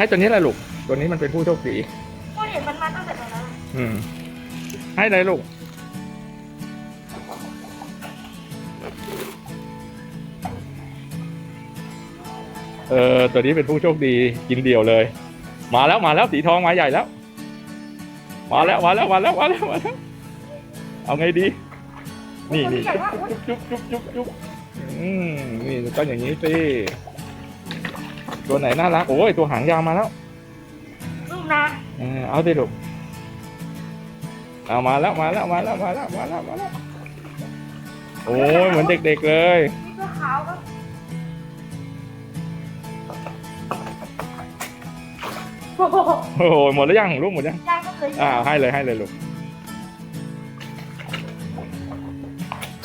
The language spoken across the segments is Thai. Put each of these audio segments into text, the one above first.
ให้ตัวนี้แหละลูก ตัวนี้มันเป็นผู้โชคดีก็เห็นมันมาตั้งแต่ตอนนั้นอะอืม ให้เลยลูก เออตัวนี้เป็นผู้โชคดีกินเดี่ยวเลย มาแล้วมาแล้วสีทองมาใหญ่แล้ว มาแล้วมาแล้วมาแล้วมาแล้วมาแล้วเอาไงดี นี่นี่จุ๊บจุ๊บจุ๊บจุ๊บจุ๊บอืมนี่ต้องอย่างนี้สิ ตัวไหนน่ารักโอ้ยตัวหางยาวมาแล้วลูกนะเออเอาสิลูกเอามาแล้วมาแล้วมาแล้วมาแล้วมาแล้วมาแล้วโอ้ยเหมือนเด็กๆเลยนี่ตัวขาวก็โอ้โหโอ้โหหมดแล้วยังลูกหมดยังย่างก็เคยอ่าให้เลยให้เลยลูก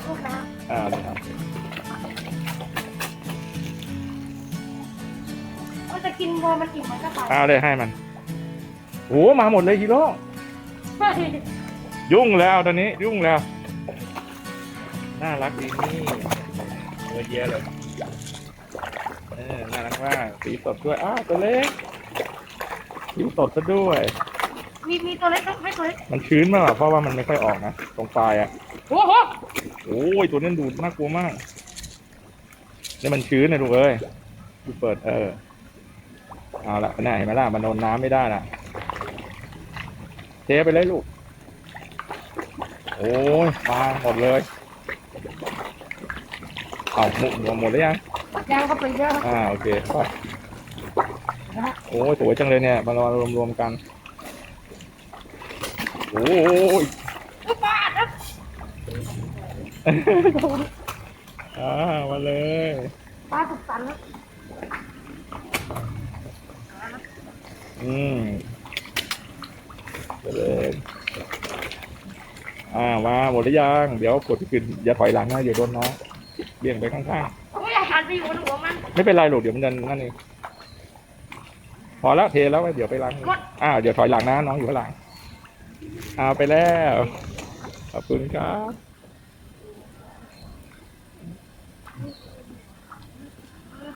ลูกนะอ่าเลยครับ จะกินวัวมันอิ่มมันก็ตายเอาเลยให้มันโอ้มาหมดเลยฮีโร่เฮ้ยยุ่งแล้วตอนนี้ยุ่งแล้ว น่ารักดีนี่เออเยอะเลยเออน่ารักมากสีสดด้วยอ้าวตัวเล็กสีสดซะด้วย มีมีตัวเล็กไหมไม่ตัวเล็กมันชื้นมากอะเพราะว่ามันไม่ค่อยออกนะตรงปลายอะโอ้โหโอ้ยตัวนั้นดูดน่ากลัวมากนี่มันชื้นนะลูกเอ้ยดูเปิดเออ เอาละน่าเห็นไหมล่ะมันโดนน้ำไม่ได้ล่ะเทไปเลยลูก โอ้ยมาหมดเลยเอาหมดหมดหมดแล้วยังย่างก็ไปเยอะอ่าโอเคไปโอ้ยสวยจังเลยเนี่ยมารอรวมๆกัน โอ้ยลูกปลาอัดนะอ่ามาเลยปลาสุกสันนะ อืมไปเลยอ่ามาหมดหรือยังเดี๋ยวกดขึ้นอย่าถอยหลังนะเดี๋ยวโดนน้องเบี่ยงไปข้างผมไม่อยากหันไปอยู่บนหัวมัน ๆ ไม่เป็นไรหรอกเดี๋ยวมันจะนั่นเองพอแล้วเทแล้วเดี๋ยวไปล้างมืออ่าเดี๋ยวถอยหลังนะน้องอยู่ข้างหลังเอาไปแล้ว ขอบคุณครับ